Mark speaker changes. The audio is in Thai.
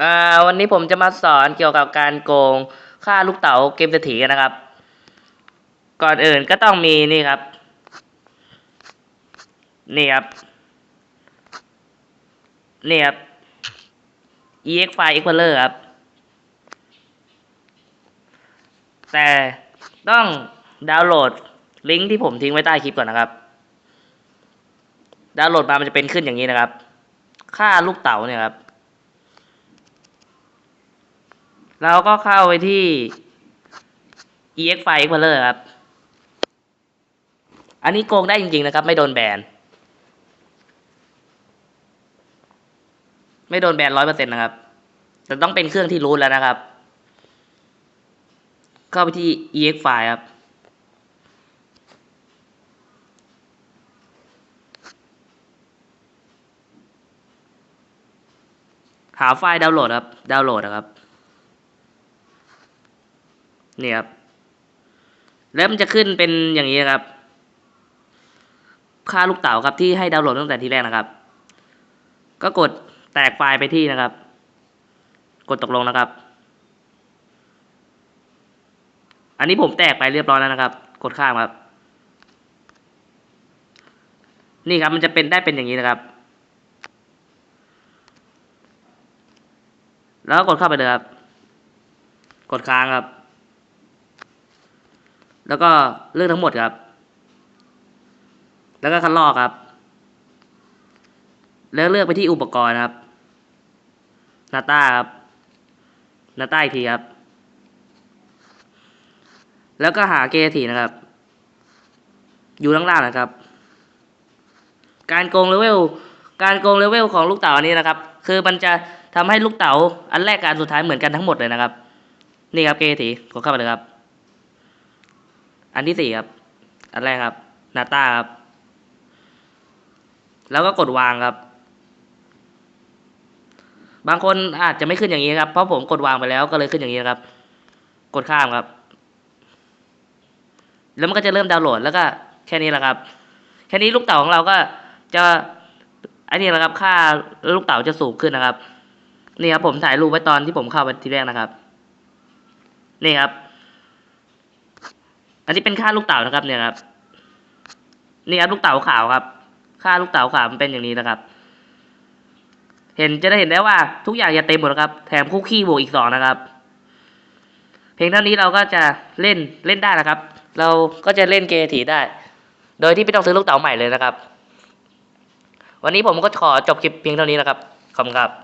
Speaker 1: อ่าวันนี้ผมจะมาสอนเกี่ยวกับการโกงค่าลูกเต๋าเกมเศรษฐีกันนะครับ ก่อนอื่นก็ต้องมีนี่ครับ นี่ครับ นี่ครับ ex file explorer ครับ แต่ต้องดาวน์โหลดลิงก์ที่ผมทิ้งไว้ใต้คลิปก่อนนะครับ ดาวน์โหลดมามันจะเป็นขึ้นอย่างนี้นะครับ ค่าลูกเต๋าเนี่ยครับ เราก็เข้าไปที่ ex file explorer ครับ อันนี้โกงได้จริง ๆ นะครับ ไม่โดนแบน ไม่โดนแบนร้อยเปอร์เซ็นต์นะครับ แต่ต้องเป็นเครื่องที่รู้แล้วนะครับ เข้าไปที่ ex file ครับหาไฟล์ดาวน์โหลดครับ ดาวน์โหลดนะครับ นี่ครับแล้วมันจะขึ้นเป็นอย่างนี้นะครับ ค่าลูกเต๋าครับที่ให้ดาวน์โหลดตั้งแต่ทีแรกนะครับ ก็กดแตกไฟล์ไปที่นะครับ กดตกลงนะครับ อันนี้ผมแตกไปเรียบร้อยแล้วนะครับ กดข้ามครับ นี่ครับมันจะเป็นได้เป็นอย่างนี้นะครับ แล้วก็กดเข้าไปเลยครับ กดค้างครับ แล้วก็เลือกทั้งหมดครับ แล้วก็คัดลอกครับ แล้วเลือกไปที่อุปกรณ์ครับนาต้าครับนาต้าอีกทีครับ แล้วก็หาเกทีนะครับ อยู่ล่างๆนะครับ การโกงเลเวล การโกงเลเวลของลูกเต๋าอันนี้นะครับ คือมันจะทำให้ลูกเต๋าอันแรกกับอันสุดท้ายเหมือนกันทั้งหมดเลยนะครับ นี่ครับเกทีกดเข้าไปเลยครับ อันที่สี่ครับ อันแรกครับ นาตาครับ แล้วก็กดวางครับ บางคนอาจจะไม่ขึ้นอย่างนี้ครับ เพราะผมกดวางไปแล้วก็เลยขึ้นอย่างนี้ครับ กดข้ามครับ แล้วมันก็จะเริ่มดาวน์โหลดแล้วก็แค่นี้แหละครับ แค่นี้ลูกเต๋าของเราก็จะอันนี้แหละครับ ค่าลูกเต๋าจะสูงขึ้นนะครับ นี่ครับผมถ่ายรูปไว้ตอนที่ผมเข้าไปทีแรกนะครับ นี่ครับ อันนี้เป็นค่าลูกเต๋านะครับเนี่ยครับ นี่ครับลูกเต๋าขาวครับ ค่าลูกเต๋าขาวมันเป็นอย่างนี้นะครับ เห็นจะได้เห็นได้ว่าทุกอย่างจะเต็มหมดแล้วครับ แถมคุกกี้บวกอีกสองนะครับ เพียงเท่านี้เราก็จะเล่นเล่นได้นะครับ เราก็จะเล่นเกทีได้ โดยที่ไม่ต้องซื้อลูกเต๋าใหม่เลยนะครับ วันนี้ผมก็ขอจบคลิปเพียงเท่านี้นะครับ ขอบคุณครับ